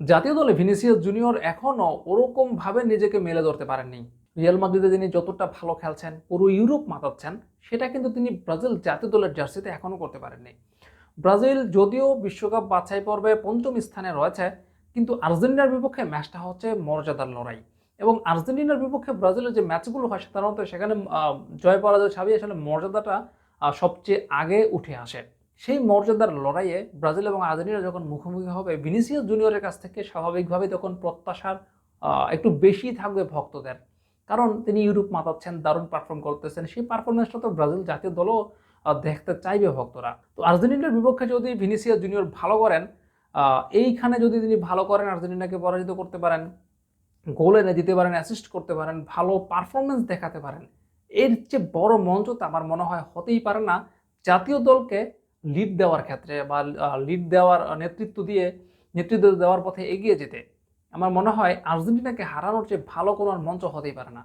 জাতীয় দলে Vinicius junior এখনও ওরকমভাবে নিজেকে মেলে ধরতে পারেননি। রিয়াল মাদ্রিদে তিনি যতটা ভালো খেলছেন, পুরো ইউরোপ মাতাচ্ছেন, সেটা কিন্তু তিনি ব্রাজিল জাতীয় দলের জার্সিতে এখনও করতে পারেননি। ব্রাজিল যদিও বিশ্বকাপ বাছাই পর্বে পঞ্চম স্থানে রয়েছে, কিন্তু আর্জেন্টিনার বিপক্ষে ম্যাচটা হচ্ছে মর্যাদার লড়াই। এবং আর্জেন্টিনার বিপক্ষে ব্রাজিলের যে ম্যাচগুলো হয় সাধারণত সেখানে জয় পরাজয় ছাবি আসলে মর্যাদাটা সবচেয়ে আগে উঠে আসে। সেই মর্যাদার লড়াইয়ে ব্রাজিল এবং আর্জেন্টিনা যখন মুখোমুখি হবে, ভিনিসিয়াস জুনিয়রের কাছ থেকে স্বাভাবিকভাবে তখন প্রত্যাশার একটু বেশি থাকবে ভক্তদের। কারণ তিনি ইউরোপ মাতাচ্ছেন, দারুণ পারফর্ম করতেছেন। সেই পারফরমেন্সটা তো ব্রাজিল জাতীয় দলও দেখতে চাইবে ভক্তরা। তো আর্জেন্টিনার বিপক্ষে যদি ভিনিসিয়াস জুনিয়র ভালো করেন এইখানে যদি তিনি ভালো করেন, আর্জেন্টিনাকে পরাজিত করতে পারেন, গোল এনে দিতে পারেন অ্যাসিস্ট করতে পারেন, ভালো পারফরমেন্স দেখাতে পারেন, এর চেয়ে বড় মঞ্চ তো আমার মনে হয় হতেই পারে না। জাতীয় দলকে লিড দেওয়ার ক্ষেত্রে বা লিড দেওয়ার নেতৃত্ব দিয়ে নেতৃত্ব দেওয়ার পথে এগিয়ে যেতে, আমার মনে হয় আর্জেন্টিনাকে হারানোর চেয়ে ভালো কোনো মঞ্চ হতেই পারে না।